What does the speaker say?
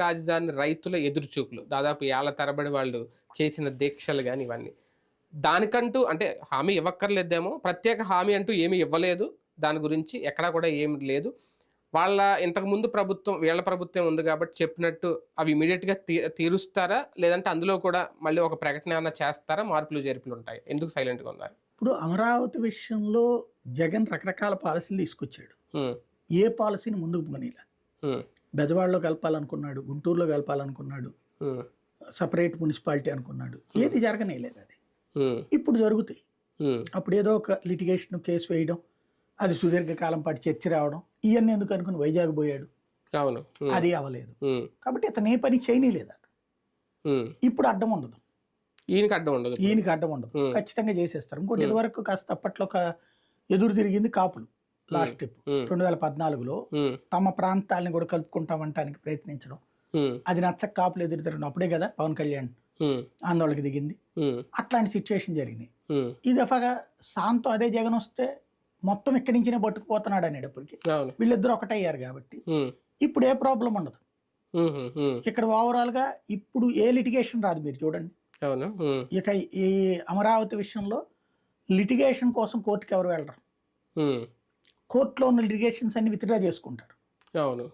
రాజధాని రైతుల ఎదురుచూపులు. దాదాపు ఏళ్ళ తరబడి వాళ్ళు చేసిన దీక్షలు కానీ ఇవన్నీ. దానికంటూ అంటే హామీ ఇవ్వక్కర్లేదేమో. ప్రత్యేక హామీ అంటూ ఏమీ ఇవ్వలేదు. దాని గురించి ఎక్కడా కూడా ఏమి లేదు. వాళ్ళ ఇంతకు ముందు ప్రభుత్వం వీళ్ళ ప్రభుత్వం ఉంది కాబట్టి చెప్పినట్టు అవి ఇమీడియట్గా తీ తీరుస్తారా? లేదంటే అందులో కూడా మళ్ళీ ఒక ప్రకటన ఏమైనా చేస్తారా? మార్పులు చేర్పులు ఉంటాయి. ఎందుకు సైలెంట్గా ఉన్నారు? ఇప్పుడు అమరావతి విషయంలో జగన్ రకరకాల పాలసీలు తీసుకొచ్చాడు. ఏ పాలసీని ముందుకు పోనీలా బెజవాడలో కలపాలనుకున్నాడు గుంటూరులో కలపాలనుకున్నాడు సపరేట్ మున్సిపాలిటీ అనుకున్నాడు. ఏది జరగనేలేదు అది. హ్మ్, ఇప్పుడు జరుగుతాయి. అప్పుడు ఏదో ఒక లిటిగేషన్ కేసు వేయడం అది సుదీర్ఘకాలం పాటు చర్చ రావడం ఇవన్నీ ఎందుకు అనుకుని వైజాగ్ పోయాడు? అవును. అది అవ్వలేదు. కాబట్టి ఇతను ఏ పని చేయనీలేదు అది. ఇప్పుడు అడ్డం ఉండదు. ఈయనకి అడ్డం ఉండదు. ఈయనకి అడ్డం ఉండదు. Hmm. ఖచ్చితంగా చేసేస్తారు. ఇంకోటి ఇదివరకు కాస్త అప్పట్లో ఒక ఎదురు తిరిగింది కాపులు. లాస్ట్ ట్రిప్ రెండు వేల పద్నాలుగులో తమ ప్రాంతాలను కూడా కలుపుకుంటామంటానికి ప్రయత్నించడం. అది నచ్చక కాపులు ఎదురు తిరగడం అప్పుడే కదా పవన్ కళ్యాణ్ ఆందోళనకి దిగింది. అట్లాంటి సిచ్యువేషన్ జరిగింది. ఈ దఫాగా శాంతం అదే జగన్ వస్తే మొత్తం ఇక్కడి నుంచినే పట్టుకుపోతున్నాడు అనేటప్పటికి వీళ్ళిద్దరు ఒకటయ్యారు కాబట్టి. ఇప్పుడు ఏ ప్రాబ్లం ఉండదు. ఇక్కడ ఓవరాల్గా ఇప్పుడు ఏ లిటిగేషన్ రాదు మీరు చూడండి. ఇక ఈ అమరావతి విషయంలో లిటిగేషన్ కోసం కోర్టుకి ఎవరు వెళ్ళరు. కోర్టులో ఉన్న లిటిగేషన్స్ అన్ని విత్డ్రా చేసుకుంటారు. అవును.